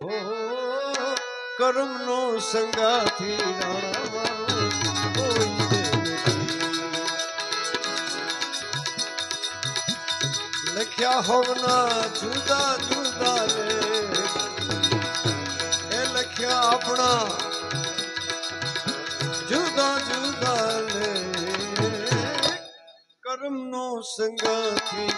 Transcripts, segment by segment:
ઓ કર્મનો સંગાથી રાણા મારો કોઈ નથી. લખ્યા હોવના જુદા જુદા લે એ લખ્યા આપણા જુદા જુદા લે કર્મનો સંગાથી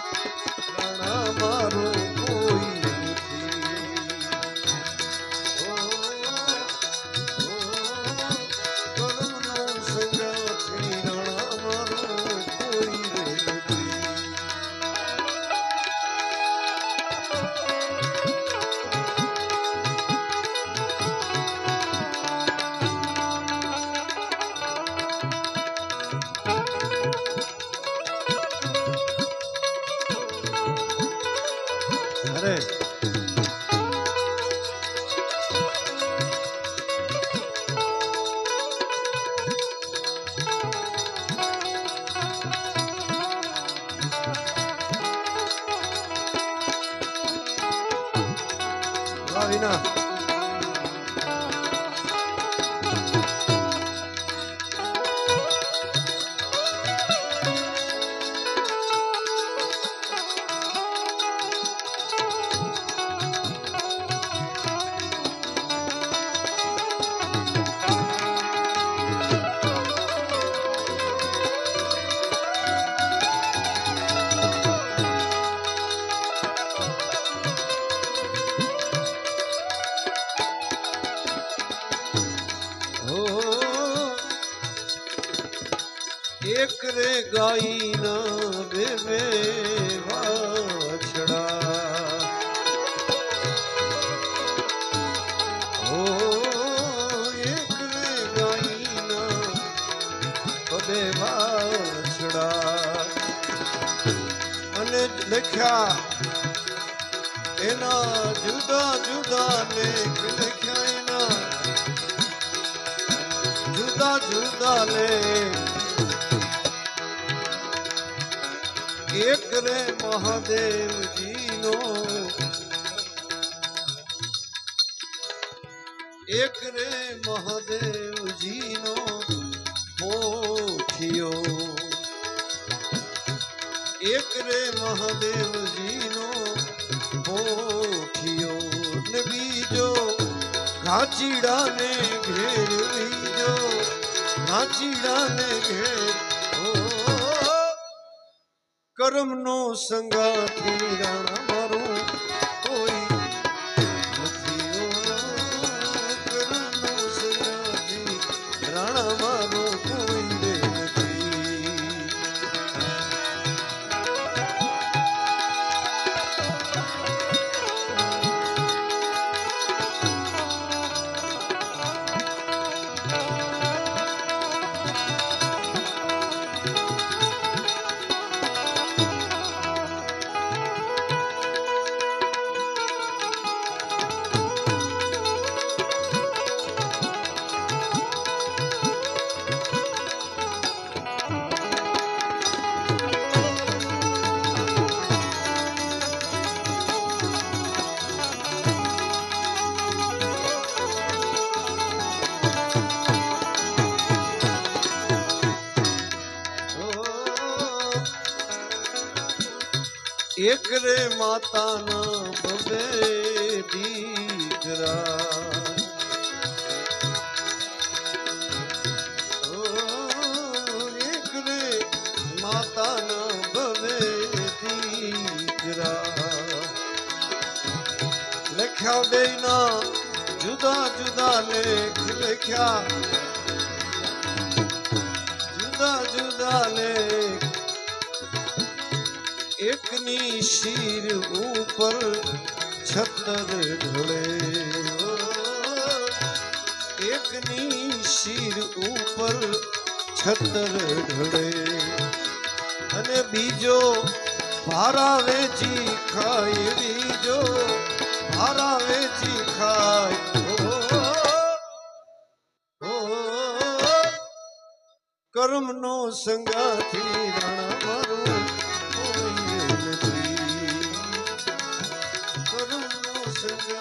No. એક રે ગાઈના બે વાછડા. હો એક રે ગાઈના બે વાછડા. અને લખ્યા, એના જુદા જુદા લેખ લખ્યા એના. જુદા જુદા લે એક રે મહાદેવજીનો. એક રે મહાદેવજીનો મોઠિયો એક રે મહાદેવજીનો મોઠિયો ને બીજો ઘાચીડાને ઘેર બીજો ઘાચીડાને ઘેર ઓ કર્મનો સંગાથી રાણા મારું કોઈ એક રે માતાના ભવે દીકરા. એક રે માતાના ભવે દીકરા. લખ્યા બેના જુદા જુદા લેખ લખ્યા. જુદા જુદા લેખ એકની શીર ઉપર છતર ઢળે એકની શીર ઉપર છતર ઢળે અને બીજો ભારા વેચી ખાય બીજો ભારા વેચી ખાય કર્મનો સંગાથી રાણા મારું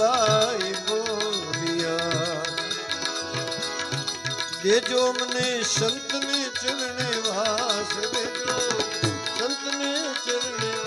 મીરાબાઈ બોલિયા દેજો મને સંતને ચરણે વાસ દેજો. સંતને ચરણે